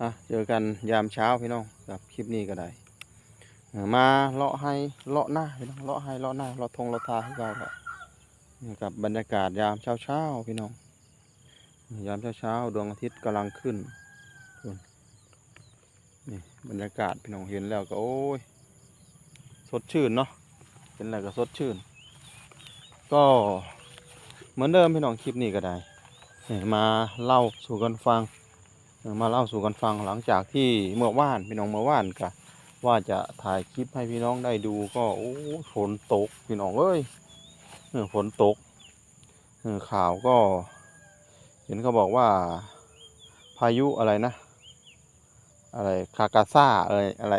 อะเจอกันยามเช้าพี่น้องกับคลิปนี้ก็ได้มาเลาะให้เลาะหน้าพี่น้องเลาะให้เลาะหน้าเลาะทงเลาะทาให้เราแหละนี่กับบรรยากาศยามเช้าเช้าพี่น้อง ยามเช้าเช้าดวงอาทิตย์กำลังขึ้นนี่บรรยากาศพี่น้องเห็นแล้วก็โอ้ยสดชื่นเนาะเห็นแล้วก็สดชื่น ก็เหมือนเดิมพี่น้องคลิปนี้ก็ได้มาเล่าสู่กันฟัง มาเล่าสู่กันฟังหลังจากที่เมื่อว่านพี่น้องเมื่อว่านกะว่าจะถ่ายคลิปให้พี่น้องได้ดูก็โอ้ฝนตกพี่น้องเอ้ยฝนตกข่าวก็ เห็นเขาบอกว่า พายุอะไรนะ อะไรคากาซาอะไรอะไร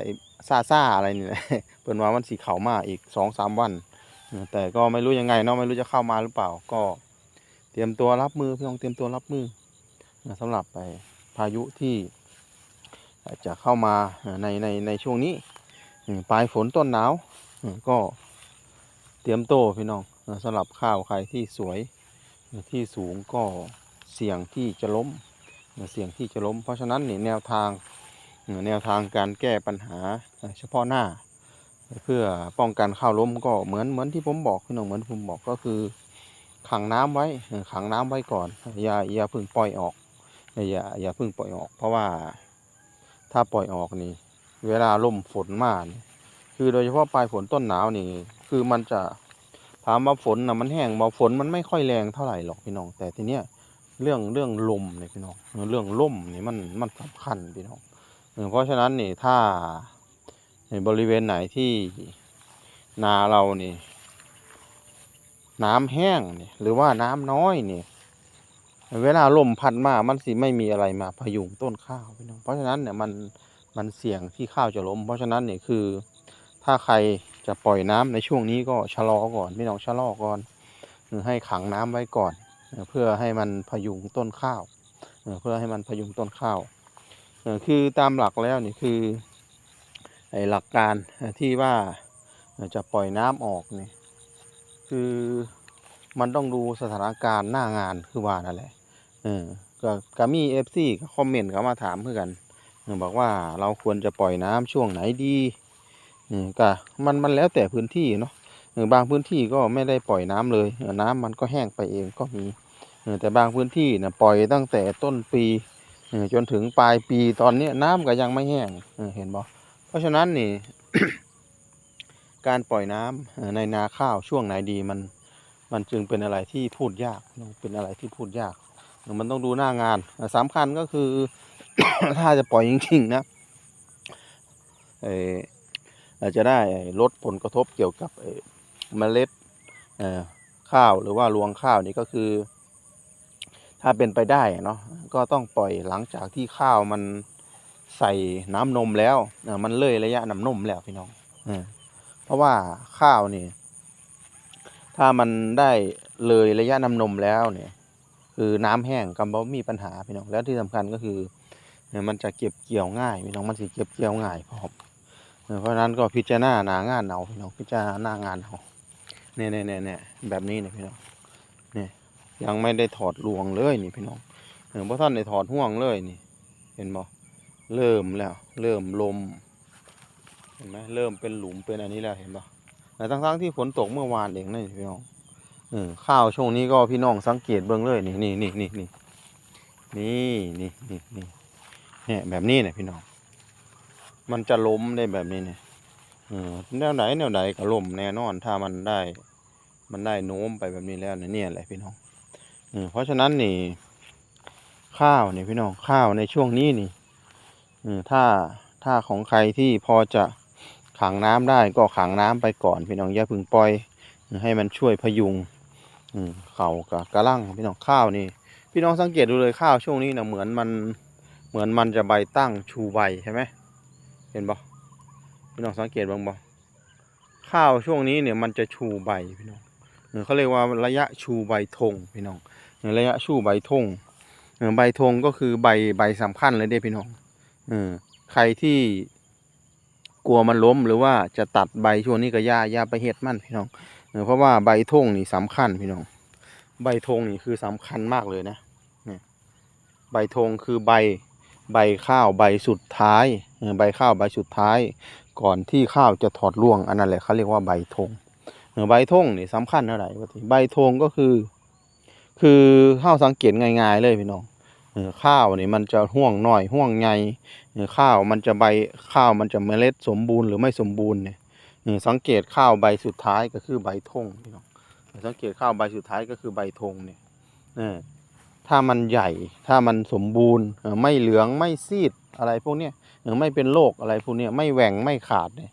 ซาซาอะไรนี่แหละเปิดว่ามันสีเขามาอีกสองสามวัน แต่ก็ไม่รู้ยังไงเนาะไม่รู้จะเข้ามาหรือเปล่า ก็ เตรียมตัวรับมือพี่น้องเตรียมตัวรับมือนะสำหรับไปายุที่จะเข้ามาในในในช่วงนี้ปลายฝนต้นหนาวก็เตรียมโตพี่น้องสำหรับข้าวใครที่สวยที่สูงก็เสี่ยงที่จะล้มเสี่ยงที่จะล้ม เพราะฉะนั้นนี่แนวทางแนวทางการแก้ปัญหาเฉพาะหน้า เพื่อป้องกันข้าวล้มก็เหมือนเหมือนที่ผมบอกพี่น้องเหมือนผมบอกก็คือขังน้ำไว้ขังน้ำไว้ก่อนอย่าอย่าพิ่งปล่อยออก อย่าอย่าเพิ่งปล่อยออก เพราะว่าถ้าปล่อยออกนี่ เวลาลมฝนมานี่คือโดยเฉพาะปลายฝนต้นหนาวนี่ คือมันจะถามว่าฝนนะมันแห้งบ่ฝนมันไม่ค่อยแรงเท่าไหร่หรอกพี่น้อง แต่ทีเนี้ยเรื่องเรื่องลมเนี่ยพี่น้องเรื่องลมนี่มันมันสำคัญพี่น้องเออเพราะฉะนั้นนี่ถ้าในบริเวณไหนที่นาเรานี่ น้ำแห้งนี่หรือว่าน้ำน้อยนี่ เวลาลมพัดมามันสิไม่มีอะไรมาพยุงต้นข้าวพี่น้องเพราะฉะนั้นเนี่ยมันมันเสี่ยงที่ข้าวจะล้ม เพราะฉะนั้นเนี่ยคือ ถ้าใครจะปล่อยน้ำในช่วงนี้ก็ชะลอก่อนพี่น้องชะลอก่อนเออให้ขังน้ำไว้ก่อน เพื่อให้มันพยุงต้นข้าวเพื่อให้มันพยุงต้นข้าวคือตามหลักแล้วนี่คือไอ้หลักการที่ว่าจะปล่อยน้ำออกนี่คือมันต้องดูสถานการณ์หน้างานคือว่านั่นแหละ เออก็ก็มีเอฟซีคอมเมนต์เขามาถามเพื่อกันบอกว่าเราควรจะปล่อยน้ำช่วงไหนดีก็มันมันแล้วแต่พื้นที่เนาะบางพื้นที่ก็ไม่ได้ปล่อยน้ำเลย น้ำมันก็แห้งไปเองก็มีแต่บางพื้นที่นะปล่อยตั้งแต่ต้นปีจนถึงปลายปีตอนนี้น้ำก็ยังไม่แห้งเห็นบ่เพราะฉะนั้นนี่ การปล่อยน้ำเอ่อในนาข้าวช่วงไหนดีมัน มันจึงเป็นอะไรที่พูดยากเป็นอะไรที่พูดยาก มันต้องดูหน้างานสำคัญก็คือ ถ้าจะปล่อยจริงๆนะเอาจจะได้ลดผลกระทบเกี่ยวกับเมล็ดข้าวหรือว่ารวงข้าวนี่ก็คือ ถ้าเป็นไปได้เนาะก็ต้องปล่อยหลังจากที่ข้าวมันใส่น้ำนมแล้วมันเลยระยะน้ำนมแล้วพี่น้องเพราะว่าข้าวนี่ถ้ามันได้เลยระยะน้ำนมแล้วเนี่ย คือน้ำแห้งกำบ่มีปัญหาพี่น้องแล้วที่สำคัญก็คือเนี่ยมันจะเก็บเกี่ยวง่ายพี่น้องมันสิเก็บเกี่ยวง่ายพร้อมเพราะนั้นก็พิจารณาหนางานเอาพี่น้องพิจารณาหน้างานเอาเนี่ยเนี่ยเนี่ยเน่แบบนี้เนี่ยพี่น้องเนี่ยยังไม่ได้ถอดรวงเลยนี่พี่น้องเออเพราะท่านได้ถอดห่วงเลยนี่ เห็นบ่เริ่มแล้ว เริ่มลมเห็นไหมเริ่มเป็นหลุมเป็นอันนี้แล้วเห็นบ่แต่ทั้งๆที่ฝนตกเมื่อวานเองนี่พี่น้อง ข้าวช่วงนี้ก็พี่น้องสังเกตเบิ่งเลยนี่นี่นี่นี่นี่นี่นี่นี่นี่เนี่ยแบบนี้เนี่ยพี่น้อง มันจะล้มได้แบบนี้เนี่ยเออแนวไหนแนวไหนก็ล้มแน่นอนถ้ามันได้ มันได้โน้มไปแบบนี้แล้วเนี่ยนี่ยแหละพี่น้องเออเพราะฉะนั้นนี่ ข้าวเนี่ยพี่น้องข้าวในช่วงนี้นี่ถ้าถ้าของใครที่พอจะขังน้ำได้ก็ขังน้ำไปก่อนพี่น้องอย่าพึ่งปล่อยให้มันช่วยพยุง อืมเขากับกระลังพี่น้องข้าวนี่ พี่น้องสังเกตดูเลยข้าวช่วงนี้นะเหมือนมันเหมือนมันจะใบตั้งชูใบใช่ไหมเห็นบ่พี่น้องสังเกตบ้างบ่ข้าวช่วงนี้เนี่ยมันจะชูใบพี่น้องเออเขาเรียกว่าระยะชูใบธงพี่น้องเออระยะชูใบธงเออใบธงก็คือใบใบสำคัญเลยเด้พี่น้องเออใครที่กลัวมันล้มหรือว่าจะตัดใบช่วงนี้ก็ย่าย่าไปเฮ็ดมันพี่น้อง เออเพราะว่าใบธงนี่สำคัญพี่น้อง ใบธงนี่คือสำคัญมากเลยนะเนี่ยใบธงคือใบใบข้าวใบสุดท้ายใบข้าวใบสุดท้าย ก่อนที่ข้าวจะถอดร่วงอันนั้นแหละเขาเรียกว่าใบธงใบธงนี่สำคัญเท่าไหร่วะทีใบธงก็คือ คือข้าวสังเกตง่าย ๆ เลยพี่น้องข้าวนี่มันจะห่วงหน้อยห่วงใหญ่เออข้าวมันจะใบข้าวมันจะเมล็ดสมบูรณ์หรือไม่สมบูรณ์เนี่ย เออสังเกตข้าวใบสุดท้ายก็คือใบธงพี่น้องสังเกตข้าวใบสุดท้ายก็คือใบธงเนี่ยถ้ามันใหญ่ถ้ามันสมบูรณ์ไม่เหลืองไม่ซีดอะไรพวกเนี้ยไม่เป็นโรคอะไรพวกเนี้ยไม่แหว่งไม่ขาดเนี่ย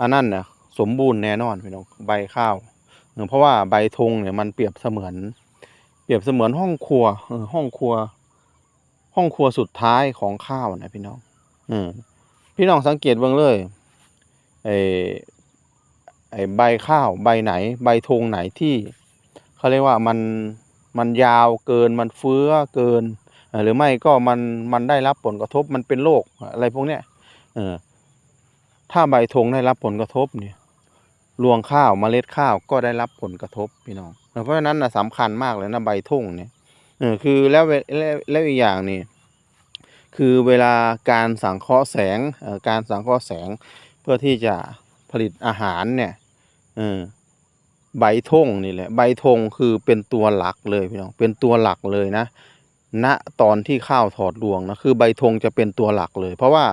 อันนั้นน่ะสมบูรณ์แน่นอนพี่น้องใบข้าวเพราะว่าใบธงเนี่ยมันเปรียบเสมือน เปรียบเสมือนห้องครัวห้องครัว ห้องครัวสุดท้ายของข้าวนะพี่น้องเออพี่น้องสังเกตเบ้างเลยไอ ไอ้ใบข้าวใบไหน ใบธงไหนที่เขาเรียกว่ามันมันยาวเกินมันเฟื้อเกิน หรือไม่ก็มันมันได้รับผลกระทบมันเป็นโรคอะไรพวกเนี้ยเออถ้าใบธงได้รับผลกระทบเนี่ยรวงข้าวเมล็ดข้าวก็ได้รับผลกระทบพี่น้อง เพราะฉะนั้นนะสำคัญมากเลยนะใบธงเนี่ยเออคือแล้วแล้วอีกอย่างนี่คือเวลาการสังเคราะห์แสงการสังเคราะห์แสงเพื่อที่จะ ผลิตอาหารเนี่ยเออใบธงนี่แหละ ใบธงคือเป็นตัวหลักเลยพี่น้องเป็นตัวหลักเลยนะณตอนที่ข้าวถอดรวงนะคือใบธงจะเป็นตัวหลักเลย เพราะว่า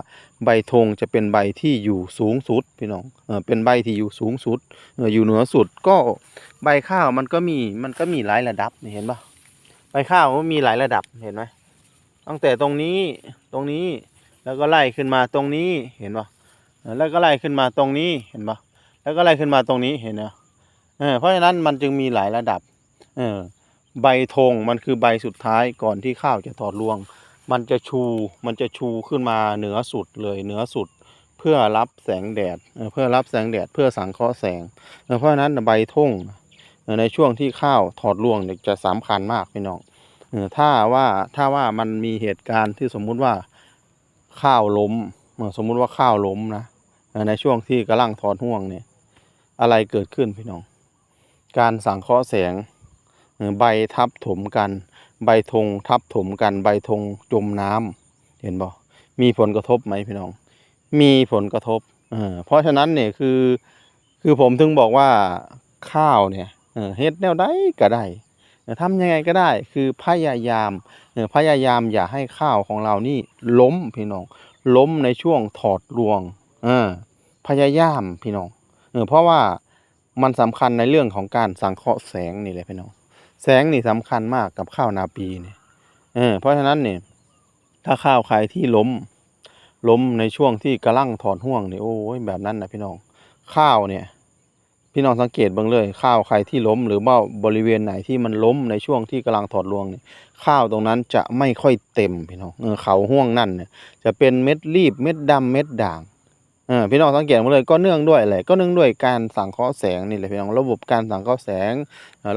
ใบธงจะเป็นใบที่อยู่สูงสุดพี่น้องเออเป็นใบที่อยู่สูงสุดเอออยู่เหนือสุดก็ใบข้าวมันก็มีมันก็มีหลายระดับเห็นปะใบข้าวมันมีหลายระดับเห็นไหมตั้งแต่ตรงนี้ตรงนี้แล้วก็ไล่ขึ้นมาตรงนี้เห็นปะ แล้วก็ไล่ขึ้นมาตรงนี้เห็นปะแล้วก็ไล่ขึ้นมาตรงนี้เห็นเนะเออเพราะฉะนั้นมันจึงมีหลายระดับเออใบธงมันคือใบสุดท้ายก่อนที่ข้าวจะถอดรวง มันจะชูมันจะชูขึ้นมาเหนือสุดเลยเหนือสุด เพื่อรับแสงแดดเพื่อรับแสงแดดเพื่อสังเคราะห์แสง เพราะฉะนั้นใบธงในช่วงที่ข้าวถอดรวงเนี่ยจะสำคัญมากพี่น้องเอ่อถ้าว่าถ้าว่ามันมีเหตุการณ์ที่สมมุติว่าข้าวล้มสมมุติว่าข้าวล้มนะ ในช่วงที่กำลังถอดห่วงเนี่ยอะไรเกิดขึ้นพี่น้อง การสังเคราะห์แสงใบทับถมกัน ใบธงทับถมกัน ใบธงจมน้ำเห็นบ่มีผลกระทบไหมพี่น้อง มีผลกระทบเออเพราะฉะนั้นเนี่ยคือคือผมถึงบอกว่าข้าวเนี่ยเฮ็ดแนวใดก็ได้ทำยังไงก็ได้คือพยายามออพยายามอย่าให้ข้าวของเรานี่ล้มพี่น้องล้มในช่วงถอดรวงออ พยายามพี่น้องเออเพราะว่ามันสำคัญในเรื่องของการสังเคราะห์แสงนี่แหละพี่น้องแสงนี่สำคัญมากกับข้าวนาปีเนี่ยเออเพราะฉะนั้นเนี่ยถ้าข้าวใครที่ล้ม ล้มในช่วงที่กำลังถอดห่วงเนี่ยโอ้ยแบบนั้นนะพี่น้องข้าวเนี่ย พี่น้องสังเกตบ้างเลย ข้าวใครที่ล้ม หรือว่าบริเวณไหนที่มันล้มในช่วงที่กำลังถอดรวงเนี่ยข้าวตรงนั้นจะไม่ค่อยเต็มพี่น้องเออเขาห่วงนั่นเนี่ยจะเป็นเม็ดรีบเม็ดดำเม็ดด่าง ออพี่น้องสังเกตมาเลยก็เนื่องด้วยอะไรก็เนื่องด้วยการสังเคราะห์แสงนี่แหละพี่น้องระบบการสังเคราะห์แสง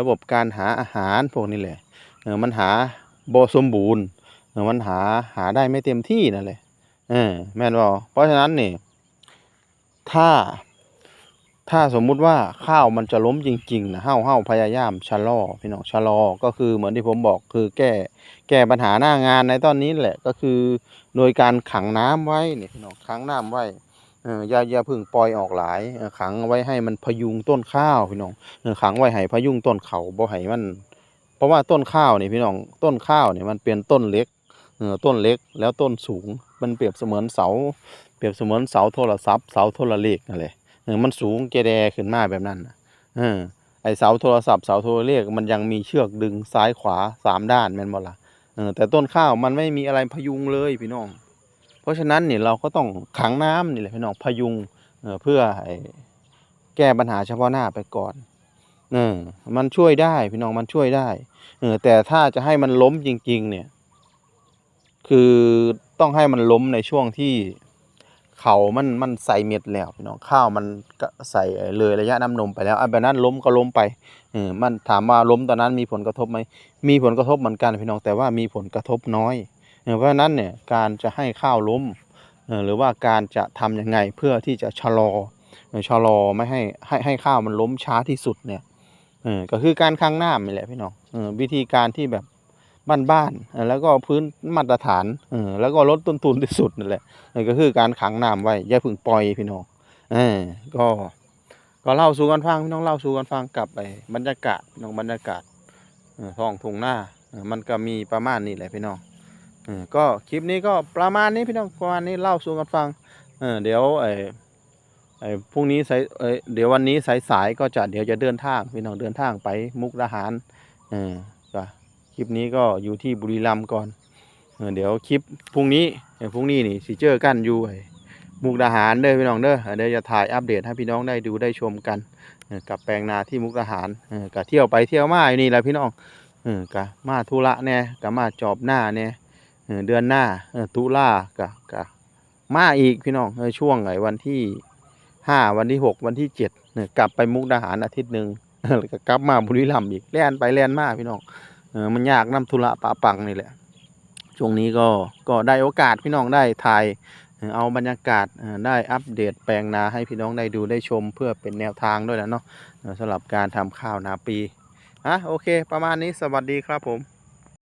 ระบบการหาอาหารพวกนี้แหละเออมันหาบสมบูรณ์เออมันหาหาได้ไม่เต็มที่นั่นแหละเออแม่นบ่เพราะฉะนั้นนี่ถ้าถ้าสมมุติว่าข้าวมันจะล้มจริงๆนะเฮาเฮาพยายามชะลอพี่น้องชะลอก็คือเหมือนที่ผมบอกคือแก้แก้ปัญหาหน้างานในตอนนี้แหละก็คือ โดยการขังน้ำไว้นี่พี่น้องขังน้ำไว้ อย่าอย่าพึ่งปล่อยออกหลายขังไว้ให้มันพยุงต้นข้าวพี่น้องขังไว้ให้พยุงต้นเขาบ่ให้มัน เพราะว่าต้นข้าวนี่พี่น้องต้นข้าวนี่มันเป็นต้นเล็กเออต้นเล็กแล้วต้นสูงมันเปรียบเสมือนเสา เปรียบเสมือนเสาโทรศัพท์เสาโทรเลขนั่นแหละมันสูงแกแดขึ้นมาแบบนั้นเออไอเสาโทรศัพท์เสาโทรเลขมันยังมีเชือกดึงซ้ายขวาสามด้านแม่นบ่ล่ะเออแต่ต้นข้าวมันไม่มีอะไรพยุงเลยพี่น้อง ราะฉะนั้นเนี่ยเราก็ต้องขังน้ำนี่แหละพี่น้องพยุงเพื่อให้แก้ปัญหาเฉพาะหน้าไปก่อนเออมันช่วยได้พี่น้องมันช่วยได้เออแต่ถ้าจะให้มันล้มจริง ๆ เนี่ย คือต้องให้มันล้มในช่วงที่เขามันมันใส่เม็ดแล้วพี่น้องข้าวมันก็ใส่เลยระยะน้ำนมไปแล้วอะแบบนั้นล้มก็ล้มไปเออมันถามว่าล้มตอนนั้นมีผลกระทบไหมมีผลกระทบเหมือนกันพี่น้องแต่ว่ามีผลกระทบน้อย เพราะนั้นเนี่ยการจะให้ข้าวล้มหรือว่าการจะทำยังไงเพื่อที่จะชะลอชะลอไม่ให้ให้ให้ข้าวมันล้มช้าที่สุดเนี่ยก็คือการค้างน้ำนี่แหละพี่น้องวิธีการที่แบบบ้านๆแล้วก็พื้นมาตรฐานอแล้วก็ลดต้นทุนที่สุดนั่นแหละก็คือการขังน้ำไว้อย่าพึ่งปล่อยพี่น้องอก็ก็เล่าสู่กันฟังพี่น้องเล่าสู่กันฟังกลับไอ้บรรยากาศน้องบรรยากาศท้องทุ่งหน้ามันก็มีประมาณนี้แหละพี่น้อง ก็คลิปนี้ก็ประมาณนี้พี่น้องประมาณนี้เล่าสู่กันฟังเออเดี๋ยวไอ้ไอ้พรุ่งนี้สายเอ้ยเดี๋ยววันนี้สายๆก็จะเดี๋ยวจะเดินทางพี่น้องเดินทางไปมุกดาหารเออก็คลิปนี้ก็อยู่ที่บุรีรัมย์ก่อนเออเดี๋ยวคลิปพรุ่งนี้เออพรุ่งนี้นี่สิเจอกันอยู่ไอ้มุกดาหารเด้อพี่น้องเด้อเดี๋ยวจะถ่ายอัปเดตให้พี่น้องได้ดูได้ชมกันกับแปลงนาที่มุกดาหารเออก็เที่ยวไปเที่ยวมาอยู่นี่แหละพี่น้องเออกะมาธุระแน่กะมาจอบหน้าแน่เออ เดือนหน้าตุลากะกะมาอีกพี่น้องเอช่วงไอ้วันที่ห้าวันที่หกวันที่เจ็ดกลับไปมุกดาหารอาทิตย์หนึ่งแล้วก็กลับมาบุรีรัมย์อีกแล่นไปแล่นมาพี่น้องเอมันยากน้ำธุระปะปังนี่แหละช่วงนี้ก็ก็ได้โอกาสพี่น้องได้ถ่ายเอาบรรยากาศได้อัปเดตแปลงนาให้พี่น้องได้ดูได้ชมเพื่อเป็นแนวทางด้วยแหละเนาะสำหรับการทำข้าวนาปีอะโอเค ประมาณนี้สวัสดีครับผม